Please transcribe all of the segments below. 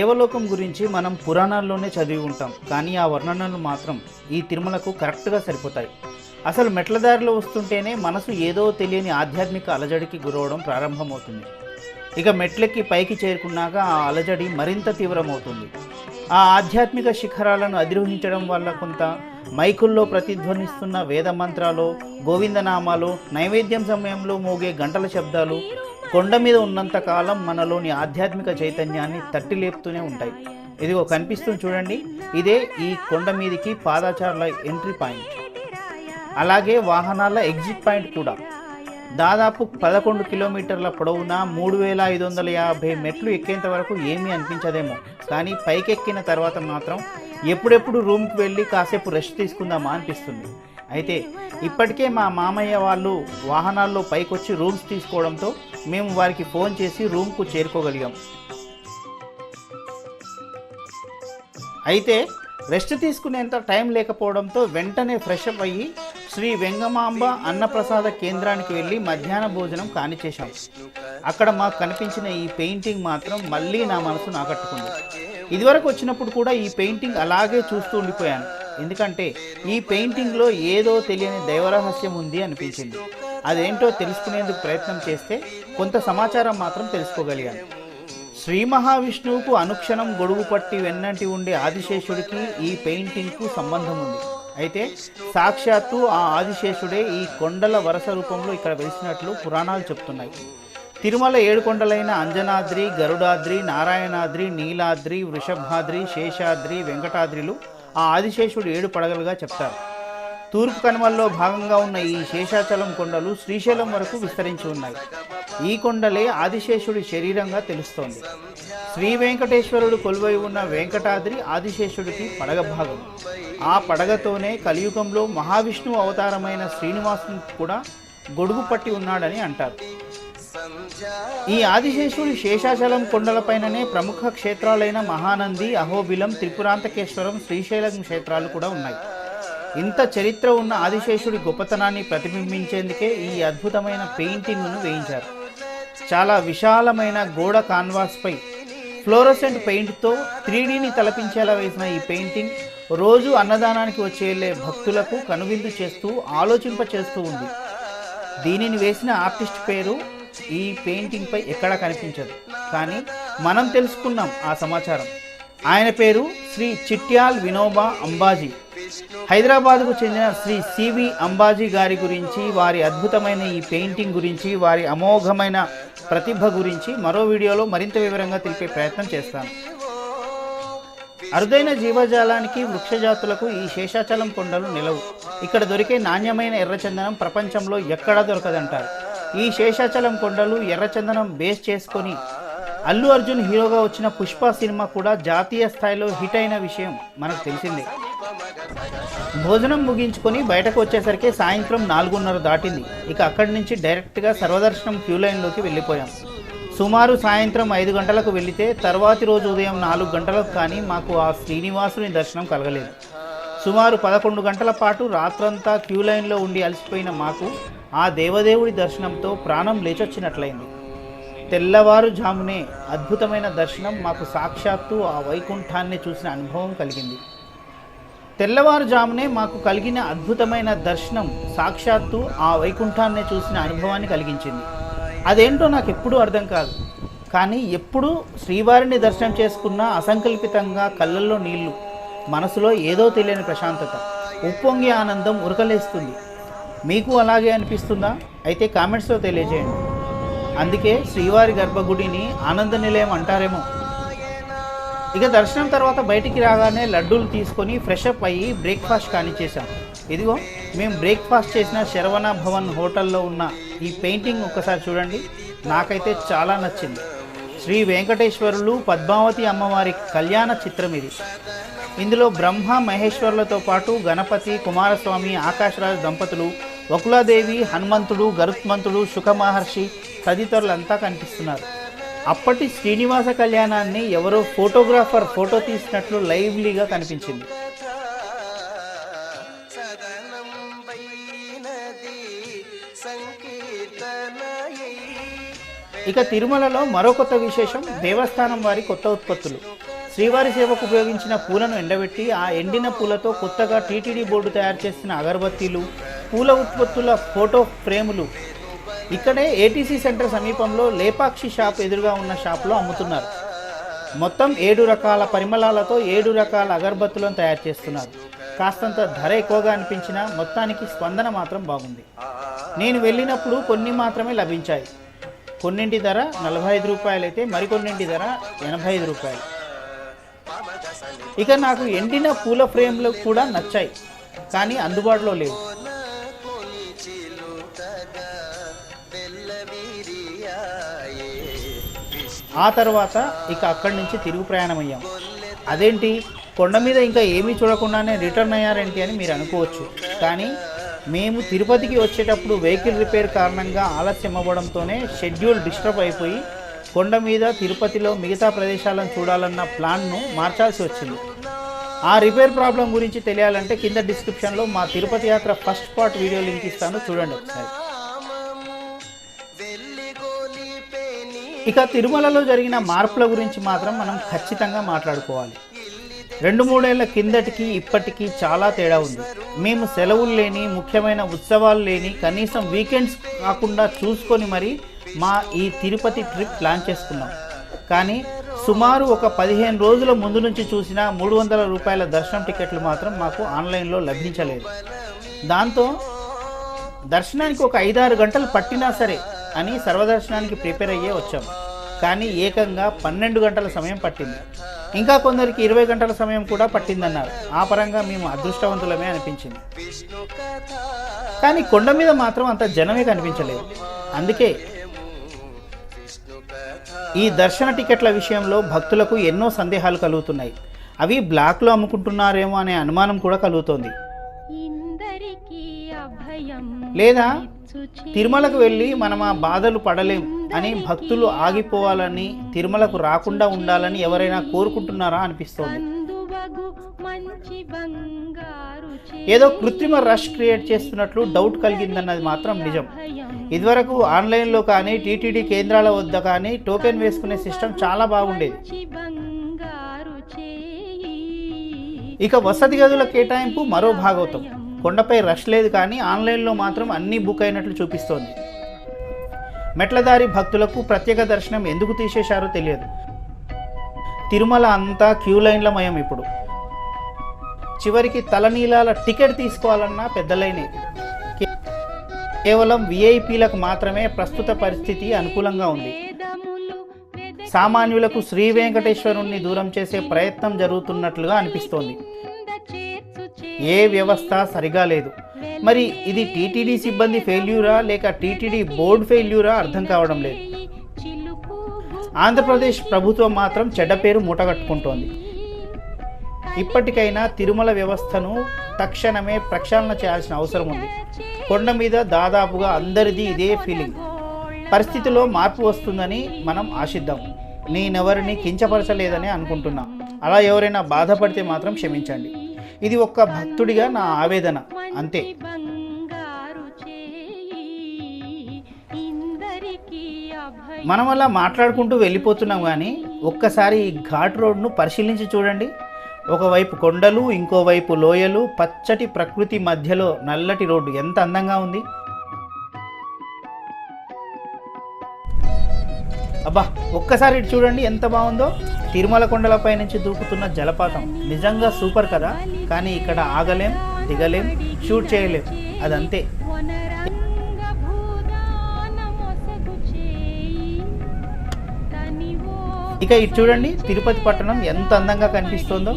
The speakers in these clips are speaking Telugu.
దేవలోకం గురించి మనం పురాణాల్లోనే చదివి ఉంటాం. కానీ ఆ వర్ణనలు మాత్రం ఈ తిరుమలకు కరెక్ట్గా సరిపోతాయి. అసలు మెట్ల దారిలో వస్తుంటేనే మనసు ఏదో తెలియని ఆధ్యాత్మిక అలజడికి గురవడం ప్రారంభమవుతుంది. ఇక మెట్లెక్కి పైకి చేరుకున్నాక ఆ అలజడి మరింత తీవ్రమవుతుంది. ఆ ఆధ్యాత్మిక శిఖరాలను అధిరోహించడం వల్ల కొంత మైకుల్లో ప్రతిధ్వనిస్తున్న వేద మంత్రాలు గోవిందనామాలు నైవేద్యం సమయంలో మోగే గంటల శబ్దాలు కొండ మీద ఉన్నంతకాలం మనలోని ఆధ్యాత్మిక చైతన్యాన్ని తట్టి లేపుతూనే ఉంటాయి. ఇదిగో కనిపిస్తుంది చూడండి. ఇదే ఈ కొండ మీదికి పాదాచారుల ఎంట్రీ పాయింట్ అలాగే వాహనాల ఎగ్జిట్ పాయింట్ కూడా. దాదాపు పదకొండు కిలోమీటర్ల పొడవున మూడు వేల ఐదు వందల యాభై మెట్లు ఎక్కేంత వరకు ఏమీ అనిపించదేమో. కానీ పైకెక్కిన తర్వాత మాత్రం ఎప్పుడెప్పుడు రూమ్కి వెళ్ళి కాసేపు రెస్ట్ తీసుకుందామా అనిపిస్తుంది. అయితే ఇప్పటికే మా మామయ్య వాళ్ళు వాహనాల్లో పైకొచ్చి రూమ్స్ తీసుకోవడంతో మేము వారికి ఫోన్ చేసి రూమ్కు చేరుకోగలిగాం. అయితే రెస్ట్ తీసుకునేంత టైం లేకపోవడంతో వెంటనే ఫ్రెష్ అప్ అయ్యి శ్రీ వెంగమాంబ అన్నప్రసాద కేంద్రానికి వెళ్ళి మధ్యాహ్న భోజనం కానిచేశాం అక్కడ మాకు కనిపించిన ఈ పెయింటింగ్ మాత్రం మళ్ళీ నా మనసును ఆకట్టుకుంది. ఇదివరకు వచ్చినప్పుడు కూడా ఈ పెయింటింగ్ అలాగే చూస్తూ ఉండిపోయాను. ఎందుకంటే ఈ పెయింటింగ్లో ఏదో తెలియని దైవరహస్యం ఉంది అనిపించింది. అదేంటో తెలుసుకునేందుకు ప్రయత్నం చేస్తే కొంత సమాచారం మాత్రం తెలుసుకోగలిగాను. శ్రీ మహావిష్ణువుకు అనుక్షణం గొడుగు పట్టి వెన్నంటి ఉండే ఆదిశేషుడికి ఈ పెయింటింగ్కు సంబంధం ఉంది. అయితే సాక్షాత్తు ఆ ఆదిశేషుడే ఈ కొండల వరుస రూపంలో ఇక్కడ వెలిసినట్లు పురాణాలు చెప్తున్నాయి. తిరుమల ఏడుకొండలైన అంజనాద్రి గరుడాద్రి నారాయణాద్రి నీలాద్రి వృషభాద్రి శేషాద్రి వెంకటాద్రిలు ఆ ఆదిశేషుడు ఏడు పడగలుగా చెప్తారు. తూర్పు కనుమల్లో భాగంగా ఉన్న ఈ శేషాచలం కొండలు శ్రీశైలం వరకు విస్తరించి ఉన్నాయి. ఈ కొండలే ఆదిశేషుడి శరీరంగా తెలుస్తోంది. శ్రీ వెంకటేశ్వరుడు కొలువై ఉన్న వెంకటాద్రి ఆదిశేషుడికి పడగ భాగం. ఆ పడగతోనే కలియుగంలో మహావిష్ణువు అవతారమైన శ్రీనివాసుని కూడా గొడుగు పట్టి ఉన్నాడని అంటారు. ఈ ఆదిశేషుడి శేషాచలం కొండలపైననే ప్రముఖ క్షేత్రాలైన మహానంది అహోబిలం త్రిపురాంతకేశ్వరం శ్రీశైలం క్షేత్రాలు కూడా ఉన్నాయి. ఇంత చరిత్ర ఉన్న ఆదిశేషుడి గొప్పతనాన్ని ప్రతిబింబించేందుకే ఈ అద్భుతమైన పెయింటింగ్ను వేయించారు. చాలా విశాలమైన గోడ కాన్వాస్పై ఫ్లోరసెంట్ పెయింట్తో త్రీడీని తలపించేలా వేసిన ఈ పెయింటింగ్ రోజు అన్నదానానికి వచ్చే భక్తులకు కనువిందు చేస్తూ ఆలోచింప చేస్తూ ఉంది. దీనిని వేసిన ఆర్టిస్ట్ పేరు ఈ పెయింటింగ్పై ఎక్కడా కనిపించదు. కానీ మనం తెలుసుకున్నాం ఆ సమాచారం. ఆయన పేరు శ్రీ చిట్యాల్ వినోబా అంబాజీ. హైదరాబాద్కు చెందిన శ్రీ సివి అంబాజీ గారి గురించి వారి అద్భుతమైన ఈ పెయింటింగ్ గురించి వారి అమోఘమైన ప్రతిభ గురించి మరో వీడియోలో మరింత వివరంగా తెలిపే ప్రయత్నం చేస్తాను. అరుదైన జీవజాలానికి వృక్షజాతులకు ఈ శేషాచలం కొండలు నిలవు. ఇక్కడ దొరికే నాణ్యమైన ఎర్రచందనం ప్రపంచంలో ఎక్కడా దొరకదంటారు. ఈ శేషాచలం కొండలు ఎర్రచందనం బేస్ చేసుకొని అల్లు అర్జున్ హీరోగా వచ్చిన పుష్ప సినిమా కూడా జాతీయ స్థాయిలో హిట్ అయిన విషయం మనకు తెలిసిందే. భోజనం ముగించుకొని బయటకు వచ్చేసరికి సాయంత్రం నాలుగున్నర దాటింది. ఇక అక్కడి నుంచి డైరెక్ట్గా సర్వదర్శనం క్యూ లైన్లోకి వెళ్ళిపోయాం. సుమారు సాయంత్రం ఐదు గంటలకు వెళితే తర్వాతి రోజు ఉదయం నాలుగు గంటలకు కానీ మాకు ఆ శ్రీనివాసుని దర్శనం కలగలేదు. సుమారు పదకొండు గంటల పాటు రాత్రంతా క్యూ లైన్లో ఉండి అలసిపోయిన మాకు ఆ దేవదేవుడి దర్శనంతో ప్రాణం లేచొచ్చినట్లయింది. తెల్లవారుజామునే అద్భుతమైన దర్శనం మాకు సాక్షాత్తు ఆ వైకుంఠాన్ని చూసిన అనుభవం కలిగింది. తెల్లవారుజామునే మాకు కలిగిన అద్భుతమైన దర్శనం సాక్షాత్తు ఆ వైకుంఠాన్ని చూసిన అనుభవాన్ని కలిగించింది. అదేంటో నాకు ఎప్పుడూ అర్థం కాదు. కానీ ఎప్పుడు శ్రీవారిని దర్శనం చేసుకున్న అసంకల్పితంగా కళ్ళల్లో నీళ్ళు మనసులో ఏదో తెలియని ప్రశాంతత ఉప్పొంగి ఆనందం ఉరకలేస్తుంది. మీకు అలాగే అనిపిస్తుందా? అయితే కామెంట్స్లో తెలియజేయండి. అందుకే శ్రీవారి గర్భగుడిని ఆనంద నిలయం అంటారేమో. ఇక దర్శనం తర్వాత బయటికి రాగానే లడ్డూలు తీసుకొని ఫ్రెష్ అప్ అయ్యి బ్రేక్ఫాస్ట్ కానిచ్చేసాం ఇదిగో మేము బ్రేక్ఫాస్ట్ చేసిన శరవణ భవన్ హోటల్లో ఉన్న ఈ పెయింటింగ్ ఒక్కసారి చూడండి. నాకైతే చాలా నచ్చింది. శ్రీ వెంకటేశ్వరులు పద్మావతి అమ్మవారి కళ్యాణ చిత్రం ఇది. ఇందులో బ్రహ్మ మహేశ్వరులతో పాటు గణపతి కుమారస్వామి ఆకాశరాజు దంపతులు వకులాదేవి హనుమంతుడు గరుత్మంతుడు సుఖ మహర్షి తదితరులంతా కనిపిస్తున్నారు. అప్పటి శ్రీనివాస కళ్యాణాన్ని ఎవరో ఫోటోగ్రాఫర్ ఫోటో తీసినట్లు లైవ్లీగా కనిపించింది. ఇక తిరుమలలో మరో కొత్త విశేషం దేవస్థానం వారి కొత్త ఉత్పత్తులు. శ్రీవారి సేవకు ఉపయోగించిన పూలను ఎండబెట్టి ఆ ఎండిన పూలతో కొత్తగా టీటీడీ బోర్డు తయారు చేసిన అగరబత్తీలు పూల ఉత్పత్తుల ఫోటో ఫ్రేములు. ఇక్కడే ఏటీసీ సెంటర్ సమీపంలో లేపాక్షి షాప్ ఎదురుగా ఉన్న షాప్లో అమ్ముతున్నారు. మొత్తం ఏడు రకాల పరిమళాలతో ఏడు రకాల అగరబత్తులను తయారు చేస్తున్నారు. కాస్తంత ధర ఎక్కువగా అనిపించినా మొత్తానికి స్పందన మాత్రం బాగుంది. నేను వెళ్ళినప్పుడు కొన్ని మాత్రమే లభించాయి. కొన్నింటి ధర నలభై ఐదు రూపాయలైతే మరికొన్నింటి ధర ఎనభై ఐదు రూపాయలు. ఇక నాకు ఎండిన పూల ఫ్రేమ్లు కూడా నచ్చాయి కానీ అందుబాటులో లేవు. ఆ తర్వాత ఇక అక్కడి నుంచి తిరుగు ప్రయాణం అయ్యాం అదేంటి? కొండ మీద ఇంకా ఏమీ చూడకుండానే రిటర్న్ అయ్యారేంటి అని మీరు అనుకోవచ్చు. కానీ మేము తిరుపతికి వచ్చేటప్పుడు వెహికల్ రిపేర్ కారణంగా ఆలస్యం అవ్వడంతోనే షెడ్యూల్ డిస్టర్బ్ అయిపోయి కొండ మీద తిరుపతిలో మిగతా ప్రదేశాలను చూడాలన్న ప్లాన్ను మార్చాల్సి వచ్చింది. ఆ రిపేర్ ప్రాబ్లం గురించి తెలియాలంటే కింద డిస్క్రిప్షన్లో మా తిరుపతి యాత్ర ఫస్ట్ పార్ట్ వీడియో లింక్ ఇస్తాను. చూడండి ఒకసారి. ఇక తిరుమలలో జరిగిన మార్పుల గురించి మాత్రం మనం ఖచ్చితంగా మాట్లాడుకోవాలి. రెండు మూడేళ్ళ కిందటికి ఇప్పటికీ చాలా తేడా ఉంది. మేము సెలవులు లేని ముఖ్యమైన ఉత్సవాలు లేని కనీసం వీకెండ్స్ కాకుండా చూసుకొని మరి మా ఈ తిరుపతి ట్రిప్ ప్లాన్ చేసుకున్నాం. కానీ సుమారు ఒక పదిహేను రోజుల ముందు నుంచి చూసిన మూడు వందల రూపాయల దర్శనం టికెట్లు మాత్రం మాకు ఆన్లైన్లో లభించలేదు. దాంతో దర్శనానికి ఒక ఐదారు గంటలు పట్టినా సరే అని సర్వదర్శనానికి ప్రిపేర్ అయ్యే వచ్చాం. కానీ ఏకంగా పన్నెండు గంటల సమయం పట్టింది. ఇంకా కొందరికి ఇరవై గంటల సమయం కూడా పట్టిందన్నారు. ఆ పరంగా మేము అదృష్టవంతులమే అనిపించింది. కానీ కొండ మీద మాత్రం అంత జనమే కనిపించలేదు. అందుకే ఈ దర్శన టికెట్ల విషయంలో భక్తులకు ఎన్నో సందేహాలు కలుగుతున్నాయి. అవి బ్లాక్లో అమ్ముకుంటున్నారేమో అనే అనుమానం కూడా కలుగుతోంది. లేదా తిరుమలకు వెళ్ళి మనం ఆ బాధలు పడలేం అని భక్తులు ఆగిపోవాలని తిరుమలకు రాకుండా ఉండాలని ఎవరైనా కోరుకుంటున్నారా అనిపిస్తోంది. ఏదో కృత్రిమ రష్ క్రియేట్ చేస్తున్నట్లు డౌట్ కలిగిందన్నది మాత్రం నిజం. ఇదివరకు ఆన్లైన్లో కానీ టీటీడీ కేంద్రాల వద్ద కానీ టోకెన్ వేసుకునే సిస్టమ్ చాలా బాగుండేది. ఇక వసతి గదుల కేటాయింపు మరో భాగవతం కొండపై రష్ లేదు కానీ ఆన్లైన్లో మాత్రం అన్నీ బుక్ అయినట్లు చూపిస్తోంది. మెట్లదారి భక్తులకు ప్రత్యేక దర్శనం ఎందుకు తీసేశారో తెలియదు. తిరుమల అంతా క్యూ లైన్ల మయం ఇప్పుడు. చివరికి తలనీలాల టికెట్ తీసుకోవాలన్నా పెద్ద లైనే. కేవలం విఐపీలకు మాత్రమే ప్రస్తుత పరిస్థితి అనుకూలంగా ఉంది. సామాన్యులకు శ్రీ వెంకటేశ్వరుణ్ణి దూరం చేసే ప్రయత్నం జరుగుతున్నట్లుగా అనిపిస్తోంది. ఏ వ్యవస్థ సరిగా లేదు. మరి ఇది టీటీడీ సిబ్బంది ఫెయిల్యూరా లేక టీటీడీ బోర్డు ఫెయిల్యూరా అర్థం కావడం లేదు. ఆంధ్రప్రదేశ్ ప్రభుత్వం మాత్రం చెడ్డ పేరు మూటగట్టుకుంటోంది. ఇప్పటికైనా తిరుమల వ్యవస్థను తక్షణమే ప్రక్షాళన చేయాల్సిన అవసరం ఉంది. కొండ మీద దాదాపుగా అందరిది ఇదే ఫీలింగ్ పరిస్థితిలో మార్పు వస్తుందని మనం ఆశిద్దాం. నేనెవరిని కించపరచలేదని అనుకుంటున్నా. అలా ఎవరైనా బాధపడితే మాత్రం క్షమించండి. ఇది ఒక్క భక్తుడిగా నా ఆవేదన అంతే. మనం అలా మాట్లాడుకుంటూ వెళ్ళిపోతున్నాం కానీ ఒక్కసారి ఈ ఘాట్ రోడ్ను పరిశీలించి చూడండి. ఒకవైపు కొండలు ఇంకోవైపు లోయలు పచ్చటి ప్రకృతి మధ్యలో నల్లటి రోడ్డు. ఎంత అందంగా ఉంది. అబ్బా ఒక్కసారి ఇటు చూడండి ఎంత బాగుందో. తిరుమల కొండలపై నుంచి దూకుతున్న జలపాతం. నిజంగా సూపర్ కదా? కానీ ఇక్కడ ఆగలేం దిగలేం షూట్ చేయలేం. అదంతే. ఇక ఇటు చూడండి తిరుపతి పట్టణం ఎంత అందంగా కనిపిస్తోందో.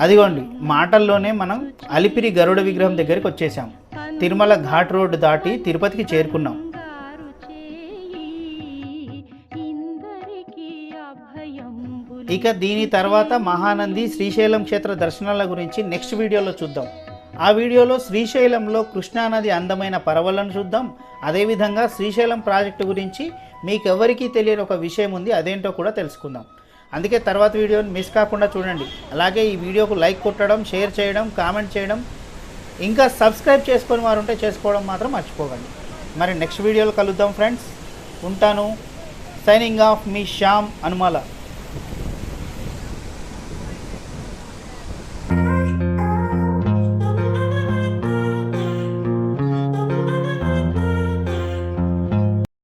అదిగోండి మాటల్లోనే మనం అలిపిరి గరుడ విగ్రహం దగ్గరికి వచ్చేసాం తిరుమల ఘాట్ రోడ్డు దాటి తిరుపతికి చేరుకున్నాం. ఇక దీని తర్వాత మహానంది శ్రీశైలం క్షేత్ర దర్శనాల గురించి నెక్స్ట్ వీడియోలో చూద్దాం. ఆ వీడియోలో శ్రీశైలంలో కృష్ణానది అందమైన పరవలను చూద్దాం. అదేవిధంగా శ్రీశైలం ప్రాజెక్టు గురించి మీకెవరికీ తెలియని ఒక విషయం ఉంది అదేంటో కూడా తెలుసుకుందాం. అందుకే తర్వాత వీడియోని మిస్ కాకుండా చూడండి. అలాగే ఈ వీడియోకు లైక్ కొట్టడం షేర్ చేయడం కామెంట్ చేయడం ఇంకా సబ్స్క్రైబ్ చేసుకొని వారు ఉంటే చేసుకోవడం మాత్రం మర్చిపోకండి. మరి నెక్స్ట్ వీడియోలో కలుద్దాం ఫ్రెండ్స్ ఉంటాను. సైనింగ్ ఆఫ్ మీ శ్యామ్ అనుమాల.